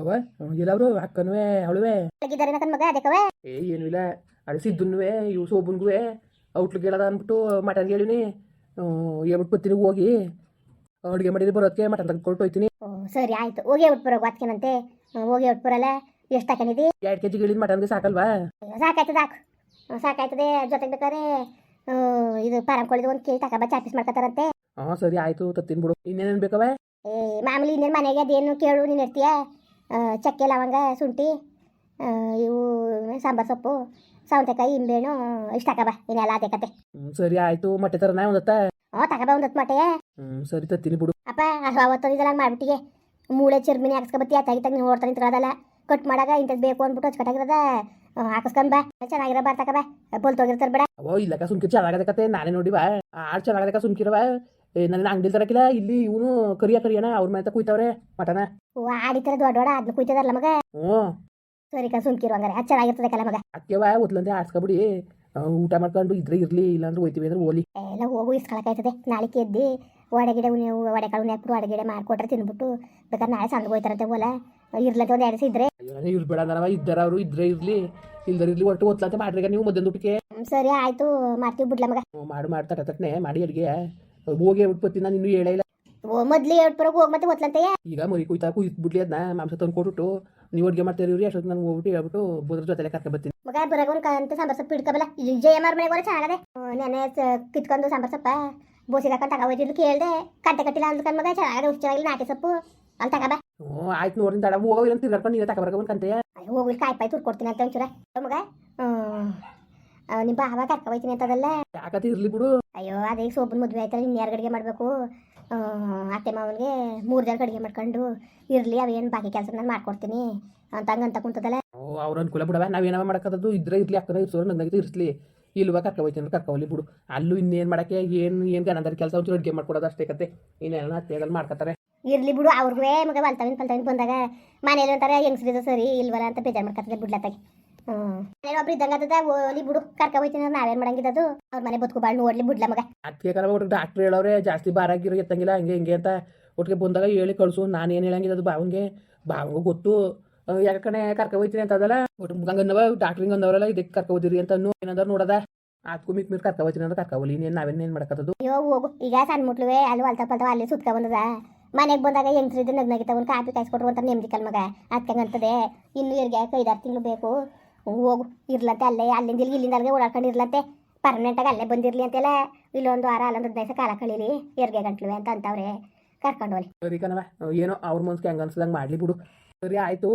ಅವ ಎಲ್ಲವ್ರು ಅಕ್ಕನುವೆ ಅವಳುವೆ. ಏ ಏನು ಇಲ್ಲ ಅದೇ ಸಿದ್ದುನ್ನುವೆ ಇವು ಸೋಬುನ್ಗುವೆ ಔಟ್ಲು ಕೇಳದ ಅಂದ್ಬಿಟ್ಟು ಮಟನ್ ಕೇಳಿನಿ ಹೇಳ್ಬಿಟ್ಟು ಬರ್ತೀನಿ ಹೋಗಿ. ಅಡುಗೆ ಮಾಡಿದ್ರೆ ಬರೋದಕ್ಕೆ ಮಟನ್ ತಗೊಂಡು ಹೋಯ್ತೀನಿ. ಓ ಸರಿ ಆಯ್ತು. ಹೋಗಿ ಉಟ್ಬರೋ ಬಾತ್ಕೇನಂತೆ ಹೋಗಿ ಉಟ್ಬರಲ್ಲ ಎಷ್ಟು ಹಾಕೊಂಡಿದಿ ಎರಡು ಕೆ ಜಿ ಹೇಳಿದ ಮಟನ್ಗೆ ಸಾಕಲ್ವಾ? ಸಾಕಾಯ್ತದ ಸಾಕು. ಸಾಕಾಯ್ತದೆ. ಜೊತೆಗೆ ಬೇಕಾದ್ರೆ ಇದು ಪಾರಂ ಕೊಳಿದು ಒಂದು ಕೇಳಿ ತಗೊಂಬ ಚಾಪೀಸ್ ಮಾಡ್ಕೊತಾರಂತೆ. ಹಾಂ ಸರಿ ಆಯಿತು ತತ್ತೀನಿ ಬಿಡು. ಇನ್ನೇನೇನು ಬೇಕವ ಏ ಮಾಮೂಲಿ ಇನ್ನೇನು ಮನೆಗೆ ಅದೇನು ಕೇಳು ನೀನು ಇರ್ತೀಯ ಚಕ್ಕೆ ಲವಂಗ ಶುಂಠಿ ಇವು ಸಾಂಬಾರ್ ಸೊಪ್ಪು ಸೌತೆಕಾಯಿ ಇಂಬೇಣು ಇಷ್ಟ ಹಾಕಬ ಇನ್ನೆಲ್ಲ ಅದೇ ಕತೆ. ಸರಿ ಆಯ್ತು ಮೊಟ್ಟೆ ತರ ಒಂದತ್ತ? ಹ್ಞೂ ತಗೋಬ ಒಂದತ್ತು ಮೊಟ್ಟೆ. ಹ್ಞೂ ಸರಿ ತತ್ತೀನಿ ಬಿಡು. ಅಪ್ಪ ಅವತ್ತು ಇದೆಲ್ಲ ಮಾಡ್ಬಿಟ್ಟಿಗೆ? ಮೂಳೆ ಚಿರ್ಮಿನಿ ಹಾಕ್ಸ್ಕೊಬತ್ತಿ ಅತ್ತಾಗಿ ತಗ ನೀವು ಓಡ್ತಾ ನಿಂತಿರೋದಲ್ಲ ಕಟ್ ಮಾಡಾಗ ಇಂಥದ್ದು ಬೇಕು ಅಂದ್ಬಿಟ್ಟು ಅಚ್ಚುಕಟ್ಟಾಗಿರೋದ ಹಾಕಿಸ್ಕೊಂಡ್ ಬಾ. ಚೆನ್ನಾಗಿರೋ ಬಾರ್ ಬೋಲ್ ಬೋಲ್ತೋಗಿರ್ತಾರೆ ಬೇಡ. ಓ ಇಲ್ಲಕ್ಕ ಸುಮ್ಕಿರ್ ಚೆನ್ನಾಗದ ಕತೆ. ನಾನೇ ನೋಡಿವಾ ಆಡ್ ಚೆನ್ನಾಗದಕ್ಕ ಸುಮ್ಕಿರವ ಏ ನನ್ನ ಅಂಗಡಿ ತರಕಿಲ್ಲ ಇಲ್ಲಿ ಇವನು ಕರಿಯ ಕರಿಯಣ ಅವ್ರ ಮೇಲೆ ಕುಯ್ತವ್ರೆ ಮಟನ. ಓ ಆಡಿತರ ದೊಡ್ಡ ದೊಡ್ಡ ಅದನ್ನ ಕುಯ್ತದಲ್ಲ ಮಗ? ಹ್ಞೂ. ಸರಿ ಕಾ ಸುಮ್ಕಿರು ಹಂಗಾರೆ. ಅದು ಚೆನ್ನಾಗಿರ್ತದೆ ಕಲ ಮಗ. ಅಕ್ಕೆವ ಒತ್ಲಂತೆ ಆಡ್ಸ್ಕೊಬಿಡಿ. ಊಟ ಮಾಡ್ಕೊಂಡು ಇದ್ರೆ ಇರ್ಲಿ ಇಲ್ಲಾಂದ್ರೆ ಹೋಯ್ತೀವಿ ಅಂದ್ರೆ ಓಲಿ ಎಲ್ಲ ಹೋಗು ಇಸ್ಕೊಳಕಾಯ್ತದೆ ನಾಳೆ ಎದ್ದು ಒಡಗಿಡೆ ಗಿಡ ನೀವು ವಡೆ ಕಾಳು ಹಾಕ್ಬಿಟ್ಟು ವಡೆ ಗಿಡ ಮಾಡ್ಕೊಟ್ರೆ ತಿನ್ಬಿಟ್ಟು ಬೇಕಾದ್ರೆ ನಾಳೆ ಸಂದ್ ಹೋಯ್ತಾರಂತೆ ಓಲ ಇರ್ಲತ್ತೆ ಒಂದು ಎರಡು ಇದ್ರೆ. ಇರ್ಬೇಡ ನಾವ ಇದ್ದಾರ ಅವರು ಇದ್ರೆ ಇರ್ಲಿ ಇಲ್ದರ ಇರ್ಲಿ ಒಟ್ಟು ಒತ್ಲಂತೆ ಮಾಡ್ರಿ ನೀವು ಮಧ್ಯಾಹ್ನ ಊಟಕ್ಕೆ. ಸರಿ ಆಯ್ತು ಮಾಡ್ತೀವಿ ಬಿಡ್ಲ ಮಗ. ಮಾಡು ಮಾಡ್ತಾರೆ ತಟ ತಟ್ಟನೆ ಮಾಡಿ ಅಡಿಗೆ. ಹೋಗಿ ಉತ್ಪತ್ತಿ ನಾನು ಇನ್ನೂ ಹೇಳಿಲ್ಲ ಓ ಮೊದ್ಲು ಹೇಳ್ಬಿಟ್ಟು ಹೋಗಿ ಮತ್ತೆ ಒತ್ಲಂತೆಯ ಈಗ ಮರಿ ಕುಯ್ತಾ ಬಿಡ್ಲಿ ಅದನ್ನ ಮಾಂಸ ತಂದು ಕೊಟ್ಬಿಟ್ಟು ನೀವು ಅಡುಗೆ ಮಾಡ್ತೀರಿ ಅಷ್ಟೊತ್ತು ನಾನು ಹೋಗ್ಬಿಟ್ಟು ಹೇಳ್ಬಿಟ್ಟು ಬುದ್ರ ಜೊತೆಲೆ ಕರ್ಕೊ ಬರ್ತೀನಿ. ಮಗ ಬರಗ ಒಂದು ಕಂತ ಸಾಂಬಾರ್ ಸೊಪ್ಪು ಇಡ್ಕೊಬಲ್ಲ ಜಯ ಮಾರ್ ಮನೆಗೆ ಹೋದ್ರೆ ಚೆನ್ನಾಗದೆ. ನೆನೆ ಕಿತ್ಕೊಂಡು ಸಾಂಬಾರ್ ಸೊಪ್ಪ? ಬೋಸಿಗೆ ಹಾಕೊಂಡು ತಗೋಯ್ತಿದ್ದು ಕೇಳ್ದೆ. ಕಟ್ಟೆ ಕಟ್ಟಿಲ್ಲ ಅಂದ್ಕೊಂಡು ಮಗ ಚೆನ್ನಾಗದೆ ಹುಚ್ಚ ಚೆನ್ನಾಗಿಲ್ಲ ನಾಟಿ ಸೊಪ್ಪು. ಅಲ್ಲಿ ತಗೋಬ ಹ್ಞೂ ಆಯ್ತು ನೋಡಿ ತಡ ಹೋಗೋ ಇಲ್ಲ ತಿರ್ಗಾಡ್ಕೊಂಡು ನೀವೇ ತಗೊಬರ್ಕ ಬಂದ್ಕಂತೆಯ ಅಯ್ಯೋ ಹೋಗಿ ಕಾಯಿ ಪಾಯಿ ತುರ್ಕೊಡ್ತೀನಿ ಅಂತ ಒಂಚೂರ. ಮಗ ನಿಮ್ಮ ಹೋಯ್ತೀನಿ ಅಂತದಲ್ಲ. ಯಾಕತ್ತೆ ಇರ್ಲಿ ಬಿಡು. ಅಯ್ಯೋ ಅದೇ ಸೋಪನ್ ಮದುವೆ ಆಯ್ತಲ್ಲ ಇನ್ನು ಯಾರು ಅಡುಗೆ ಮಾಡಬೇಕು. ಅತ್ತೆ ಮಾವನಿಗೆ ಮೂರು ಜನಕ್ಕೆ ಅಡುಗೆ ಮಾಡ್ಕೊಂಡು ಇರಲಿ ಅವೇನು ಬಾಕಿ ಕೆಲಸ ನಾನು ಮಾಡ್ಕೊಡ್ತೀನಿ. ಅಂತ ಹಂಗಂತ ಕುಂತದಲ್ಲ. ಓ ಅವ್ರ ಅನುಕೂಲ ಬಿಡವ ನಾವೇನವ ಮಾಡಕ್ಕದ್ದು ಇದ್ರೆ ಇರ್ಲಿ ಅಕ್ಕನ ಇರ್ಸೋರು ನನಗೆ ಇರ್ಸ್ಲಿ. ಇಲ್ವಾ ಕರ್ಕ ಹೋಯ್ತೀನಿ ಕರ್ಕ ಹೋಗ್ಲಿ ಬಿಡು. ಅಲ್ಲೂ ಇನ್ನೇನು ಮಾಡಕ್ಕೆ ಏನು ಏನು ಗನಂದರ ಕೆಲಸ ಒಂಚೂರು ಅಡುಗೆ ಮಾಡ್ಕೊಡೋದು ಅಷ್ಟೇ ಕತೆ. ಅತ್ತೆ ಹತ್ತಿರದಲ್ಲಿ ಮಾಡ್ಕೊತಾರೆ ಇರಲಿ ಬಿಡು ಅವ್ರಿಗೂ ಮಗ ಬಲ್ತಾವಿನ ಪಲ್ತಾವಿನ ಬಂದಾಗ ಮನೇಲಿ ಒಂಥರ ಹೆಂಗ್ಸ್ರಿದ ಸರಿ ಇಲ್ವಲ್ಲ ಅಂತ ಬೇಜಾರು ಮಾಡ್ಕೊತಾರೆ ಬಿಡ್ಲತ್ತಾಗಿ. ಒಬ್ರು ಇದ್ದಂಗೆ ಆತದ ಓಲಿ ಬಿಡು ಕರ್ಕ ಹೋಯ್ತೀನಿ ನಾವೇನ್ ಮಾಡಂಗಿದ್ದದು ಅವ್ರ ಮನೆ ಬದುಕು ಬಾಳ್ ನೋಡ್ಲಿ ಬಿಡ್ಲ ಮಗ. ಅದಕ್ಕೆ ಕಲ ಒಟ್ಟು ಡಾಕ್ಟ್ರ್ ಹೇಳೋರೆ ಜಾಸ್ತಿ ಬಾರ ಆಗಿರೋ ಎತ್ತಂಗಿಲ್ಲ ಹಂಗೆ ಹಿಂಗೆ ಅಂತ. ಒಟ್ಟಿಗೆ ಬಂದಾಗ ಹೇಳಿ ಕಳ್ಸು ನಾನು ಏನು ಹೇಳಂಗಿಲ್ಲ ಅದು ಬಾವಂಗೆ ಬಾವಂಗೆ ಗೊತ್ತು. ಯಾಕ ಯಾಕೆ ಕಣೆ ಕರ್ಕ ಹೋಯ್ತೀನಿ ಅಂತ ಅದಲ್ಲ ಒಟ್ಟು ಹಂಗನ್ನವ ಡಾಕ್ಟ್ರಿಂಗ್ ಅಂದವರಲ್ಲ ಇದಕ್ಕೆ ಕರ್ಕ ಹೋದಿರಿ ಅಂತ ಏನಂದ್ರ ಏನಾದ್ರು ನೋಡದ. ಅದಕ್ಕೂ ಮಿಕ್ ಮೀರ್ ಕರ್ಕ ಹೋಯ್ತೀನಿ ಅಂತ ಕರ್ಕ ಹೋಗ್ಲಿ ನಾವೇನ್ ಏನ್ ಮಾಡಕತ್ತದು? ಅಯ್ಯೋ ಹೋಗು. ಈಗ ಸಣ್ಣ ಮುಟ್ಲುವೆ ಅಲ್ಲಿ ಅಲ್ತ ಪಲ್ತ ಅಲ್ಲಿ ಸುತ್ಕ ಬಂದದ. ಮನೆಗೆ ಬಂದಾಗ ಹೆಂಗ್ಸ್ರಿದ್ದು ನಗ್ನಾಗಿತ್ತ ಒಂದು ಕಾಪಿ ಕಾಯಿಸ್ಕೊಟ್ರು ಅಂತ ನೆಮ್ಮದಿ ಕಲ್ ಮಗ. ಅಂತಂಗಂತದೆ ಇನ್ನು ಇವ್ರಿಗೆ ಐದಾರು ತಿಂಗಳು ಬೇಕು. ಹೋಗು ಇರ್ಲಂತೆ ಅಲ್ಲೇ ಅಲ್ಲಿಂದ ಇಲ್ಲಿ ಇಲ್ಲಿಂದ ಅಲ್ಲಿಗೆ ಓಡಾಡ್ಕೊಂಡು ಇರ್ಲಂತೆ ಪರ್ಮನೆಂಟಾಗಿ ಅಲ್ಲೇ ಬಂದಿರ್ಲಿ ಅಂತೆಲ್ಲ ಇಲ್ಲೊಂದು ವಾರ ಅಲ್ಲೊಂದು ಹದಿನೈದು ಕಾಲ ಕಳೀಲಿ. ಎರ್ಗೆ ಗಂಟ್ಲುವೆ ಅಂತ ಅಂತವ್ರೆ. ಕರ್ಕೊಂಡು ಹೋಗಿ ಸರಿ ಕಣವ ಏನೋ ಅವ್ರ ಮನ್ಸಿಗೆ ಹೆಂಗೆ ಅನ್ಸ್ದಂಗೆ ಮಾಡಲಿ ಬಿಡು. ಸರಿ ಆಯಿತು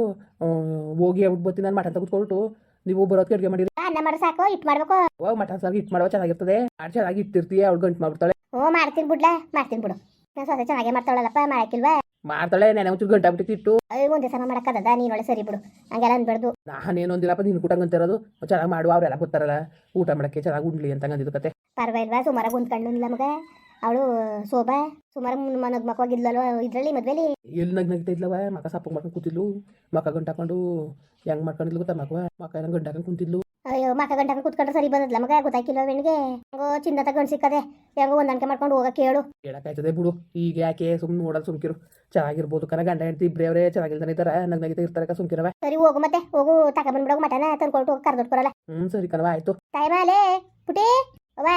ಹೋಗಿ ಹೇಳ್ಬಿಟ್ಟು ಬರ್ತೀನಿ ನಾನು ಮಟನ್ ತೆಗೆದುಕೊಟ್ಟು ನೀವು ಬರೋದಕ್ಕೆ ಅಡುಗೆ ಮಾಡಿರಿ. ಅನ್ನ ಮಾಡಿ ಸಾಕು ಇಟ್ಟು ಮಾಡ್ಬೇಕು. ಓ ಮಟನ್ ಸಾಕು ಇಟ್ಟು ಮಾಡುವ ಚೆನ್ನಾಗಿರ್ತದೆ. ಆಡ್ ಚೆನ್ನಾಗಿ ಇಟ್ಟಿರ್ತೀಯ ಅವ್ಳು ಗಂಟು ಮಾಡ್ಬಿಡ್ತಾಳೆ. ಹ್ಞೂ ಮಾಡ್ತೀನಿ ಬಿಡ್ಲ ಮಾಡ್ತೀನಿ ಬಿಡು. ನಾನು ಸೊಸೆ ಚೆನ್ನಾಗೇ ಮಾಡ್ತಾಳಲ್ಲಪ್ಪ ಮಾಡಕ್ಕಿಲ್ವಾ? ಮಾಡ್ತಾಳೆ ನೆನೆ ಒಂಚೂರು ಗಂಟೆ ಬಿಟ್ಟಿತ್ತು ಅಯ್ಯೋ ಒಂದೇ ಸಮ ಮಾಡಕ್ಕದ ನೀನೊಳೆ ಸರಿ ಬಿಡು. ಹಂಗೆಲ್ಲ ಅನ್ಬಾರ್ದು. ನಾನೇನೊಂದಿಲ್ಲಪ್ಪ ನೀನು ಕೂಟಂಗೆ ಅಂತಿರೋದು ಚೆನ್ನಾಗಿ ಮಾಡುವ ಅವರೆಲ್ಲ ಗೊತ್ತಾರಲ್ಲ. ಊಟ ಮಾಡಕ್ಕೆ ಚೆನ್ನಾಗಿ ಉಂಡ್ಲಿ ಅಂತ ಅಂದಿದ್ದು ಕತೆ. ಪರವಾಗಿಲ್ವಾ? ಸುಮಾರ ಕುಂತ್ಕೊಂಡು ನಮಗ ಅವಳು ಶೋಭಾ. ಸುಮಾರು ಮನಗ್ ಮಕ್ಕ ಇದರಲ್ಲಿ ಇದ್ರಲ್ಲಿ ಮದ್ವೆಲಿ? ಎಲ್ಲಿ ನಗ್ ನಗ್ತಾ ಇದ್ಲವ ಮಕ ಸಪ್ಪ ಮಾಡ್ಕೊಂಡು ಕೂತಿದ್ಲು. ಮಕ ಗಂಟು ಹಾಕೊಂಡು ಹೆಂಗ್ ಮಾಡ್ಕೊಂಡಿದ್ಲು ಗೊತ್ತಾ ಮಕವ ಮಕ ಎಲ್ಲ ಗಂಟು ಹಾಕೊಂಡು ಕುಂತಿದ್ಲು. ಅಯ್ಯೋ ಮಕ ಗಂಟಾಕ ಕೂತ್ಕೊಂಡ್ರೆ ಸರಿ ಬಂದದ್ಲ ಮಗ? ಗೊತ್ತಾಕಿಲ್ಲ ಬೆಣ್ಣಿಗೆ ಹೆಂಗೋ ಚಿನ್ನದ ಗಂಡು ಸಿಕ್ಕದೆ. ಹೆಂಗೋ ಹೊಂದಾಣಿಕೆ ಮಾಡ್ಕೊಂಡು ಹೋಗಕ್ಕೆ ಹೇಳು ಹೇಳಕ್ಕಾಯ್ತದೆ ಬಿಡು. ಈಗ ಯಾಕೆ ಸುಮ್ಮನೆ ನೋಡೋದು ಸುಮ್ಕಿರು. ಚೆನ್ನಾಗಿರ್ಬೋದು. ಕಣ ಗಂಡ ಹೆಂಡತಿ ಇಬ್ಬರೇ ಅವರೇ ಚೆನ್ನಾಗಿಲ್ತಾನೆ ಇರ್ತಾರೆ ನಗ್ ನಗಿತಾ ಇರ್ತಾರೆ ಸುಮ್ಕಿರವ. ಸರಿ ಹೋಗು ಮತ್ತೆ. ಹೋಗು ತಕ ಬಂದ್ಬಿಡೋ ಮಟನ ತಂದ್ಕೊಟ್ಟು ಹೋಗಿ ಕರ್ದೊಟ್ಕೊರಲ್ಲ ಹ್ಞೂ ಸರಿ ಕಣವ ಆಯಿತು. ತಾಯಿಮಾಲೆ ಪುಟಿ ಅವ್ವ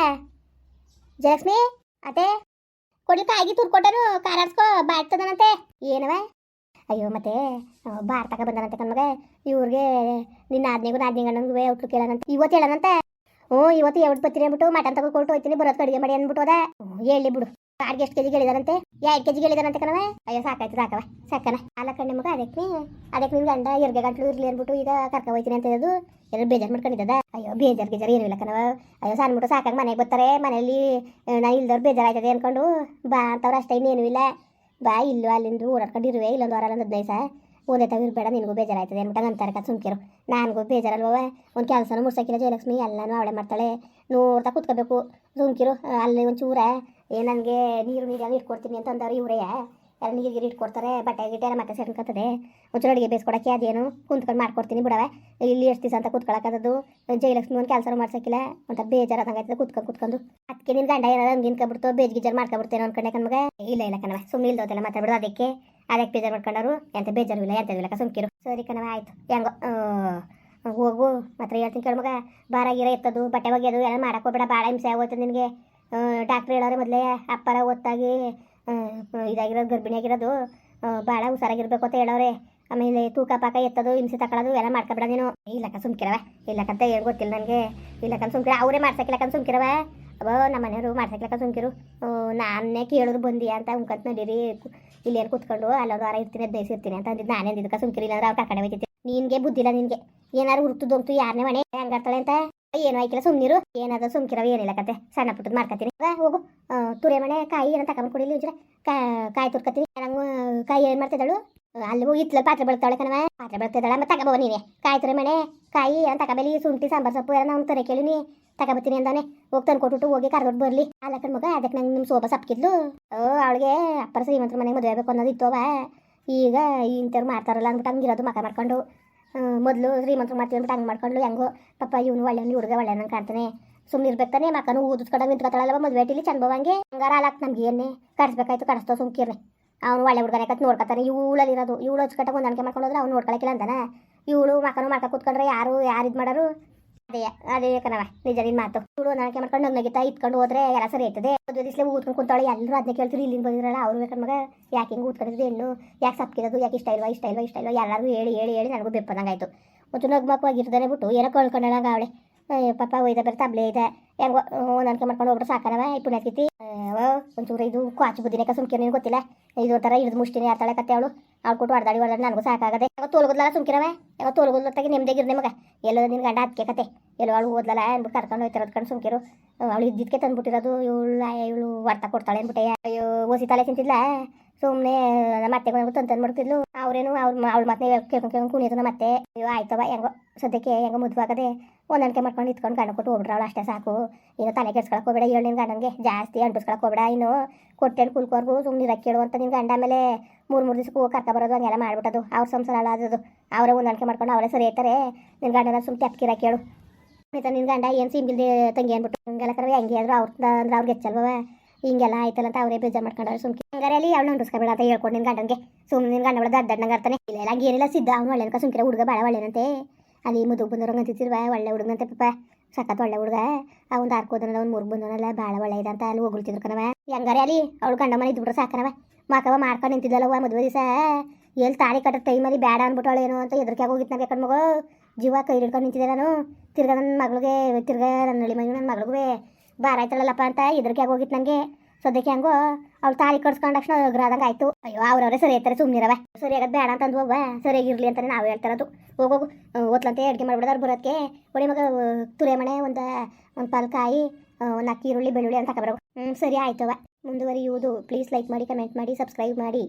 ಜಯಲಕ್ಷ್ಮಿ ಅತೆ ಕೊಡಿ ತಾಯಿಗೆ ತುರ್ಕೊಟ್ಟರು ಕಾರಾಡ್ಸ್ಕೊ ಬಾಡ್ತದನಂತೆ ಏನವ ಅಯ್ಯೋ ಮತ್ತೆ ಬಾರ್ ತಕ ಬಂದನಂತೆ ಕಣ್ಮಗ. ಇವ್ರಿಗೆ ನಿನ್ನ ಆದ್ನೆಗೂ ನಾದ್ನಿ ಗಂಡನಿಗೂ ಔಟ್ಲು ಕೇಳನಂತೆ. ಇವತ್ತು ಹೇಳೋಣಂತೆ ಹ್ಞೂ ಇವತ್ತು ಎವತ್ತು ಬತ್ತೀನಿ ಅಂದ್ಬಿಟ್ಟು ಮಟನ್ ತಗೊಂಡು ಕೊಟ್ಟು ಹೋಯ್ತೀನಿ ಬರೋದು ಅಡುಗೆ ಮಾಡಿ ಅಂದ್ಬಿಟ್ಟು ಅದ ಹೇಳಿ ಬಿಡು. ಕಾಡ್ಗೆ ಎಷ್ಟು ಕೆಜಿ ಗೆಳಿದಾರಂತೆ ಎರಡು ಕೆಜಿ ಗೆಳಿದಾರಂತೆ ಕಣವ ಅಯ್ಯೋ, ಸಾಕಾಯ್ತು ಸಾಕವ ಸಾಕನ. ಅಲ್ಲ ಕಣ್ಣ ಮಗ ಅದಕ್ಕೆ ಅದಕ್ಕೆ ನಿಮ್ಗೆ ಗಂಡ ಎರ್ಗೆ ಗಂಟ್ಲು ಇರ್ಲಿ ಅಂದ್ಬಿಟ್ಟು ಈಗ ಕರ್ಕ ಹೋಯ್ತೀನಿ ಅಂತ ಹೇಳೋದು. ಎಲ್ಲ ಬೇಜಾರು ಮಾಡ್ಕೊಂಡಿದ್ದದ? ಅಯ್ಯೋ, ಬೇಜಾರ್ ಗೀಜಾರು ಏನಿಲ್ಲ ಕಣವ ಅಯ್ಯೋ, ಸಣ್ಣ ಸಾಕಾಗಿ ಮನೆಗೆ ಬರ್ತಾರೆ. ಮನೆಯಲ್ಲಿ ನಾ ಇಲ್ದವ್ರು ಬೇಜಾರಾಯ್ತದೆ ಅನ್ಕೊಂಡು, ಬಾ ಅಂತವ್ರು ಅಷ್ಟೇ, ಇನ್ನೇನು ಇಲ್ಲ. ಬಾ, ಇಲ್ಲೂ ಅಲ್ಲಿಂದ ಓಡಾಡ್ಕೊಂಡು ಇರುವೆ ಇಲ್ಲೊಂದು ವಾರ ಹದಿನೈದು ಸಹ ಓದೇ ತಾವು ಇರಬೇಡ, ನಿನಗೂ ಬೇಜಾರಾಯ್ತದೆ ಅನ್ಬಿಟ್ಟು ಅಂತಾರೆ ಕತ್ ಸುಮ್ಕಿರು. ನನಗೂ ಬೇಜಾರಲ್ವ ಒಂದು ಕೆಲಸನೂ ಮುಡ್ಸಕ್ಕಿಲ್ಲ ಜಯಲಕ್ಷ್ಮಿ, ಎಲ್ಲನೂ ಅವಳೆ ಮಾಡ್ತಾಳೆ. ನೋಡ್ತಾ ಕೂತ್ಕೋಬೇಕು. ಸುಮ್ಕಿರು, ಅಲ್ಲಿ ಒಂಚೂರ ಏ, ನನಗೆ ನೀರು ಎಲ್ಲ ಇಟ್ಕೊಡ್ತೀನಿ ಅಂತ ಅಂದವ್ರು ಇವರೇ. ಎಲ್ಲ ನೀರು ಗೀರು ಇಟ್ಕೊಡ್ತಾರೆ, ಬಟ್ಟೆ, ಗಿಟ್ಟೆ ಎಲ್ಲ ಮತ್ತೆ ಸೇರ್ಕತ್ತದೆ ಒಂಚೂರು ಅಡುಗೆ ಬೇಯಿಸ್ಕೊಡಕ್ಕೆ ಅದೇನು ಕುಂತ್ಕೊಂಡು ಮಾಡ್ಕೊಡ್ತೀನಿ ಬಿಡವೆ. ಇಲ್ಲಿ ಎಷ್ಟು ದಿವಸ ಅಂತ ಕೂತ್ಕೊಳಕ್ಕದು ಜಯಲಕ್ಷ್ಮಿ ಒಂದು ಕೆಲಸ ಮಾಡ್ಸೋಕ್ಕಿಲ್ಲ. ಒಂಥರ ಬೇಜಾರಾದಂಗೆ ಆಯ್ತದೆ ಕುತ್ಕೊಂಡು ಕುತ್ಕೊಂಡು. ಅದಕ್ಕೆ ನಿನ್ನ ಗಂಡ ಏನಾದ್ರು ಹಂಗೆ ಇನ್ಕೊಬಿಡ್ತು ಬೇಜ್ ಗಿಜಾರ್ ಮಾಡ್ಕೊಬಿಡ್ತೇನೆ ಅನ್ಕೊಂಡೆ ಕಣ್ಮಗ ಇಲ್ಲ ಇಲ್ಲ ಕಣವ ಸುಮ್ಮನೆ ಇಲ್ದೋದೆಲ್ಲ ಮಾತಾಡ್ಬಿಡು, ಅದಕ್ಕೆ. ಅದಕ್ಕೆ ಬೇಜಾರು ಮಾಡ್ಕೊಂಡರು ಎಂತ ಬೇಜಾರು ಇಲ್ಲ ಎಂತ ಇಲ್ಲ, ಸುಮ್ಕಿರು. ಸರಿ ಕಣವ ಆಯ್ತು. ಹೆಂಗೋ ಹೋಗು, ಮಾತ್ರ ಹೇಳ್ತೀನಿ ಕೇಳು ಮಗ. ಬಾರ ಗೀರ ಎತ್ತದು, ಬಟ್ಟೆ ಒಗೆಯೋದು ಎಲ್ಲ ಮಾಡಕ್ಕೆ ಭಾಳ ಹಿಂಸೆ ಆಗೋಯ್ತು ನಿನಗೆ. ಡಾಕ್ಟ್ರ್ ಹೇಳೋರೆ ಮೊದಲೇ ಅಪ್ಪರ ಒತ್ತಾಗಿ ಇದಾಗಿರೋದು ಗರ್ಭಿಣಿ ಆಗಿರೋದು ಭಾಳ ಹುಷಾರಾಗಿರ್ಬೇಕು ಅಂತ ಹೇಳೋರೆ. ಆಮೇಲೆ ತೂಕ ಪಾಕ ಎತ್ತದು, ಹಿಂಸೆ ತಗೊಳ್ಳೋದು ಎಲ್ಲ ಮಾಡ್ಕೊಬೇಡ ನೀನು. ಇಲ್ಲಕ್ಕ ಸುಮ್ಕಿರವ ಇಲ್ಲಕ್ಕಂತ ಏನು ಗೊತ್ತಿಲ್ಲ ನನಗೆ. ಇಲ್ಲಕ್ಕಂತ ಸುಮ್ಕಿರ, ಅವರೇ ಮಾಡ್ಸಕ್ಕಿಲ್ಲಕ್ಕಂತ ಸುಮ್ಕಿರವ ಅವ ನಮ್ಮ ಮನೆಯವರು ಮಾಡ್ಸಕ್ಲಕ್ಕ ಸುಮ್ಕಿರು. ನಾನೇ ಕೇಳಿದ್ರು ಬಂದಿ ಅಂತ ಉಂಕಂತ ನಡೀರಿ. ಇಲ್ಲೇನು ಕೂತ್ಕೊಂಡು, ಅಲ್ಲೊಂದು ವಾರ ಇರ್ತೀನಿ ಹದಿನೈದು ಅಂತ ಅಂದಿದ್ದು ನಾನೇ ಇದಕ್ಕೆ ಸುಮ್ಕಿರಿ ಇಲ್ಲಾಂದ್ರೆ ಅವ್ರು ಕಾಕಡೆ ಬೈತಿ ನಿನಗೆ ಬುದ್ಧಿಲ್ಲ ನಿನಗೆ. ಏನಾರು ಹುರ್ತುದು ಯಾರ್ನೇ ಯಾರನೇ ಮನೆ ಹಂಗಾಡ್ತಾಳೆ ಅಂತ? ಏನು ಆಯ್ಕಿಲ್ಲ ಸುಮ್ನಿರು ಏನಾದ್ರು ಸುಮ್ಕಿರವ ಏನಿಲ್ಲ ಕತೆ. ಸಣ್ಣ ಪುಟ್ಟದ್ ಮಾಡ್ಕತೀನಿ ಹೋಗು. ತುರೆ ಮನೆ ಕಾಯಿ ಏನ ತಗೊಂಡ್ ಕುಡಿಲಿ ಉಜ್ರೆ ಕಾಯಿ ತುರ್ಕತ್ತೀನಿ. ನಂಗೆ ಕಾಯಿ ಏನ್ ಮಾಡ್ತಿದ್ದಾಳು? ಅಲ್ಲಿ ಹೋಗಿ ಇತ್ಲ ಪಾತ್ರೆ ಬೆಳ್ತಾಳೆ ಕಣವ ಪಾತ್ರೆ ಬೆಳ್ತಿದ್ದಾಳ ಮತ್ತೆ ತಗೋಬೋ ನೀನೆ. ಕಾಯಿ ತುರೆ ಮನೆ, ಕಾಯಿ ಏನ ತಗೋಬೇಲಿ ಶುಂಠಿ, ಸಾಂಬಾರ್ ಸೊಪ್ಪು ಎಲ್ಲ ನಾವು ತರ ಕೇಳಿನಿ ತಗೋಬತ್ತೀನಿ ಅಂದಾನೆ ಹೋಗಿ ತಂದು ಕೊಟ್ಟು ಹೋಗಿ ಕರ್ದೊಟ್ಟು ಬರ್ಲಿ. ಅಲ್ಲ ಕಣ ಮಗ ಅದಕ್ಕೆ ನಂಗೆ ನಿಮ್ಮ ಸೋಪ ಸಪ್ಕಿದ್ಲು ಅವಳಿಗೆ ಅಪ್ಪರ ಶ್ರೀಮಂತರ ಮನೆಗೆ ಮದುವೆ ಬೇಕು ಅನ್ನೋದು ಈಗ ಇಂಥವ್ರು ಮಾಡ್ತಾರಲ್ಲ ಅಂದ್ಬಿಟ್ಟು ಹಂಗಿರೋದು ಮಕ ಮಾಡ್ಕೊಂಡು. ಮೊದಲು ಶ್ರೀಮಂತರು ಮಾಡ್ತೀವಿ ಅಂದ್ಬಿಟ್ಟು ಹಂಗೆ ಮಾಡ್ಕೊಂಡು ಹೆಂಗೋ ಪಾಪ ಇವನು ಒಳ್ಳೆಯವ್ನು ಹುಡುಗ ನಂಗೆ ಕಾಣ್ತಾನೆ. ಸುಮ್ಮನೆ ಇರ್ಬೇಕಾನೆ ಮಕನು ಊದಿಸ್ಕೊಂಡಾಗ ನಿಂತ್ಕೊತಾಳಲ್ಲ ಮದುವೆ ಚಂದ ಚಂದವಂಗೆ ಹಂಗಾರ ಅಲಾಕ್ ನಮ್ಗೆ ಏನೇ ಕಡಿಸ್ಬೇಕಾಯ್ತು ಕಡಿಸ್ತೋ ಸುಮ್ಕಿರ್ರಿ. ಅವ್ನು ಒಳ್ಳೆ ಹುಡುಗನೇ ಕತ್ ನೋಡ್ಕೊತಾನೆ ಇವಳಲ್ಲಿ ಇರೋದು ಇವಳು ಹಚ್ಕಟ್ಟ ಹೊಂದಾಣಿಕೆ ಮಾಡ್ಕೊಂಡೋದ್ರೆ ಅವ್ನು ನೋಡ್ಕೊಳಕಿಲ್ಲ ಅಂತಾನೆ. ಇವಳು ಮಕ್ಕನು ಮಾಡ್ಕೊ ಕೂತ್ಕೊಂಡ್ರೆ ಯಾರು ಯಾರು ಇದು ಮಾಡೋರು? ಅದೇ ಅದೇ ಕಣವ ನಿಜ ನಿನ್ ಮಾತು. ಇವಳು ಹೊಂದಾಣಿಕೆ ಮಾಡ್ಕೊಂಡು ನಗ್ನಗಿತಾ ಇಟ್ಕೊಂಡು ಹೋದ್ರೆ ಎಲ್ಲ ಸರಿ ಆಯ್ತದೆ ಮದುವೆ ದಿಸ್ಲೆ ಊದ್ಕೊಂಡು ಕುಂತಾಳೆ ಎಲ್ಲರೂ ಅದನ್ನ ಕೇಳ್ತೀರಿ ಇಲ್ಲಿಂದ ಬಂದಿರಲ್ಲ ಅವ್ರು ಬೇಕನ್ ಮಗ, ಯಾಕೆ ಹಿಂಗೆ ಊದ್ಕೊಂಡಿದ್ದು ಹೆಣ್ಣು, ಯಾಕೆ ಸಪ್ಕಿರೋದು ಯಾಕೆ ಇಷ್ಟ ಇಲ್ವಾ ಇಷ್ಟ ಇಲ್ವಾ ಇಷ್ಟ ಇಲ್ವಾ, ಎಲ್ಲರಿಗೂ ಹೇಳಿ ಹೇಳಿ ಹೇಳಿ ನನಗೂ ಬೆಪ್ಪದಂಗಾಯ್ತು ಮತ್ತು ನಗ್ಮಕ್ಕವಾಗಿರ್ತಾನೆ ಬಿಟ್ಟು, ಏನೋ ಕಳ್ಕೊಂಡಳಂಗ ಅವಳೆ. ಪಾಪ, ಒಯ್ದ ಬರ್ತಾ ತಬ್ಲೆ ಇದೆ. ಹೆಂಗೋ ಹೊಂದಾಣಿಕೆ ಮಾಡ್ಕೊಂಡು ಹೋಗ್ಬಿಟ್ಟು ಸಾಕನವ ಈ ಪುಣ್ಯಕಿತಿ ಒಂಚೂರು ಇದು ಕ್ವಾಚು ಬುದ್ಧಿನೇ ಸುಮ್ಕಿರ ನೀನು ಗೊತ್ತಿಲ್ಲ? ಇದು ಥರ ಹಿಡಿದು ಮುಷ್ಟಿನಿ ಆಡ್ತಾಳೆ ಕತ್ತೆ ಅವಳು. ಅವ್ಳು ಕೊಟ್ಟು ಹೊಡೆದಾಡಿ ಹೊಡೆದಾಡಿ ನನಗೂ ಸಾಕಾಗದೆ. ಯಾವಾಗ ತೋಲ್ಗುದ್ಲಲ್ಲ ಸುಮ್ಕಿರವೆ? ಯಾವಾಗ ತೋಲ್ಗುದ್ಲತ್ತಾಗಿ ನೆಮ್ಮದಿಗಿರ್ನೆ ಮಗ ಎಲ್ಲೋ ನಿನ್ ಗಂಡ ಅದಕ್ಕೆ ಕತೆ. ಎಲ್ಲೋ ಅವಳು ಓದ್ಲಲ್ಲ ಅಂದ್ಬಿಟ್ಟು ಕರ್ಕೊಂಡು ಹೋಯ್ತಾರೆ ಕಣ್ ಸುಮ್ಕಿರು. ಅವಳು ಇದ್ದಿದ್ದಕ್ಕೆ ತಂದ್ಬಿಟ್ಟಿರೋದು, ಇವಳು ಇವಳು ಹೊಡ್ತಾ ಕೊಡ್ತಾಳೆ ಅಂದ್ಬಿಟ್ಟೆ. ಅಯ್ಯೋ, ಓಸಿ ತಲೆ ತಿಂತಿದ್ಲ? ಸುಮ್ಮನೆ ಮತ್ತೆ ತಂದು ತಂದು ಮಾಡ್ತಿದ್ಲು. ಅವ್ರೇನು ಅವ್ರ ಅವ್ಳ ಮತ್ತೆ ಕೇಳ್ಕೊಂಡು ಕೇಳ್ಕೊಂಡು ಕುಣಿಯೋದು ಮತ್ತೆ ಅಯ್ಯೋ, ಆಯ್ತವ, ಹೆಂಗೋ, ಸದ್ಯಕ್ಕೆ ಹೆಂಗೋ ಮದುವೆ ಆಗದೆ ಹೊಂದಾಣಿಕೆ ಮಾಡ್ಕೊಂಡು ಇತ್ಕೊಂಡು ಗಂಡ ಕೊಟ್ಟು ಹೋಗ್ಬಿಡ್ರ ಅವಳು. ಅಷ್ಟೇ ಸಾಕು. ಇನ್ನು ತಲೆ ಕೆಡ್ಸ್ಕೊಳಕ್ ಹೋಗ್ಬೇಡ ಹೇಳಿ ನಿನ್ನ ಗಂಡನಿಗೆ. ಜಾಸ್ತಿ ಅಂಟಿಸ್ಕೊಳಕ್ ಹೋಗ್ಬೇಡ. ಇನ್ನು ಕೊಟ್ಟೆಣ್ಣು ಕುಲ್ಕೋರ್ಗು ಸುಮ್ಮನೆ ಕೇಳು ಅಂತ ನಿನ್ನ ಗಂಡ ಮೇಲೆ ಮೂರು ಮೂರು ದಿವಸಕ್ಕೂ ಕರ್ಕ ಬರೋದು, ಹಂಗೆಲ್ಲ ಮಾಡ್ಬಿಟ್ಟದು. ಅವ್ರ ಸಂಸಾರ ಅಲ್ಲ ಅವರೇ ಹೊಂದಾಣಿಕೆ ಮಾಡ್ಕೊಂಡು ಅವರೇ ಸರಿ ಇರ್ತಾರೆ ನಿನ್ನ ಗಂಡನ ಸುಮ್ಮನೆ ತೆಪ್ಕಿರಕ್ಕೆ ಕೇಳು. ನಿನ್ನ ಗಂಡ ಏನು ಸಿಂಗಿಲ್ದೆ ತಂಗಿ ಅಂದ್ಬಿಟ್ಟು, ಹಿಂಗೆಲ್ಲ ಕರವೆ ಹೆಂಗೆ ಆದ್ರು ಅವ್ರ ಅಂದ್ರೆ ಅವ್ರಿಗೆ ಹೆಚ್ಚಲ್ವ ಹಿಂಗೆಲ್ಲ ಆಯ್ತಲ್ಲ ಅಂತ ಅವರೇ ಬೇಜಾರು ಮಾಡ್ಕೊಂಡವ್ರು ಸುಮ್ಕೆ. ಹಂಗಾರಲ್ಲಿ ಅವಳು ಅಂಟಿಸ್ಕೊಬೇಡ ಅಂತ ಹೇಳ್ಕೊಂಡು ನಿನ್ನ ಗಂಡನಿಗೆ. ಸುಮ್ಮನೆ ನಿನ್ನ ಗಂಡ ಒಳ್ಳೆ ದಡ್ಡಂಗೆ ಆಡ್ತಾನೆ. ಇಲ್ಲ ಇಲ್ಲ, ಹಂಗೇನಿಲ್ಲ, ಸಿದ್ಧ. ಅವ್ನು ಒಳ್ಳೆನಕ ಸುಮ್ಕಿರ ಹುಡುಗ ಭಾಳ ಒಳ್ಳೆನಂತೆ. ಅಲ್ಲಿ ಮುದುಗ್ ಬಂದವ್ರಂಗೆ ಅಂತಿರ್ವ ಒಳ್ಳೆ ಹುಡುಗನಂತೆ ಪಾಪ. ಸಖತ್ ಒಳ್ಳೆ ಹುಡುಗ. ಅವ್ನು ಹಾರ್ಕೋದನಲ್ಲ ಅವ್ನು ಮುರ್ ಬಂದವನಲ್ಲ ಭಾಳ ಒಳ್ಳೆ ಇದೆ ಅಂತ ಅಲ್ಲಿ ಹೋಗ್ತಿದ್ರು ಕಣವ ಹೆಂಗಾರೆ ಅಲ್ಲಿ ಅವಳು ಗಂಡ ಮನೆ ಇದ್ಬಿಟ್ರೆ ಸಾಕನವ. ಮಾಕವ ಮಾಡ್ಕೊಂಡು ನಿಂತಿದ್ದಲ್ಲವ ಮದುವೆ ದಿವಸ. ಎಲ್ಲಿ ತಾಳಿ ಕಟ್ಟೋ ಟೈಮಲ್ಲಿ ಬೇಡ ಅಂದ್ಬಿಟ್ಟವಳು ಏನೋ ಅಂತ ಎದ್ರಿಕೆ ಹೋಗಿತ್ತು ನನಗೆ ಕಣ್ಮಗು. ಜೀವ ಕೈ ಹಿಡ್ಕೊಂಡು ನಿಂತಿದ್ದೆ ನಾನು. ತಿರ್ಗಾ ನನ್ನ ಮಗಳಿಗೆ, ತಿರ್ಗ ನನ್ನ ಮನೆ ನನ್ನ ಮಗಳಿಗೂ. ಬಾರ ಆಯ್ತಳಲ್ಲಪ್ಪ ಅಂತ ಇದ್ರಕ್ಕೆ ಹೋಗಿತ್ತು ನನಗೆ ಸದ್ಯಕ್ಕೆ ಹೆಂಗೋ ಅವ್ಳು ತಾಳಿ ಕಟ್ಸ್ಕೊಂಡ ತಕ್ಷಣ ಗ್ರಹದಂಗ ಆಯ್ತು. ಅಯ್ಯೋ, ಅವ್ರವ್ರೆ ಸರಿ ಇರ್ತಾರೆ ಸುಮ್ಮನಿರವ ಸರಿ ಆಗದ್ ಬೇಡ ಅಂತ ಅಂದು ಹೋಗ್ವಾ ಸರಿಯಾಗಿರ್ಲಿ ಅಂತಾನೆ ನಾವು ಹೇಳ್ತಾರದು ಹೋಗೋಗು ಓದ್ಲಂತೆ, ಅಡುಗೆ ಮಾಡ್ಬಿಡೋರು ಬರೋದಕ್ಕೆ ಒಡಿ ಮಗ ತುರೆ ಮನೆ, ಒಂದು ಒಂದು ಪಾಲ್ಕಾಯಿ ಒಂದು ಅಕ್ಕಿ, ಈರುಳ್ಳಿ, ಬೆಳ್ಳುಳ್ಳಿ ಅಂತ ತಗೊಬರೋ ಹ್ಞೂ ಸರಿ ಆಯ್ತವ ಮುಂದುವರಿಯುವುದು. ಪ್ಲೀಸ್ ಲೈಕ್ ಮಾಡಿ ಕಮೆಂಟ್ ಮಾಡಿ ಸಬ್ಸ್ಕ್ರೈಬ್ ಮಾಡಿ.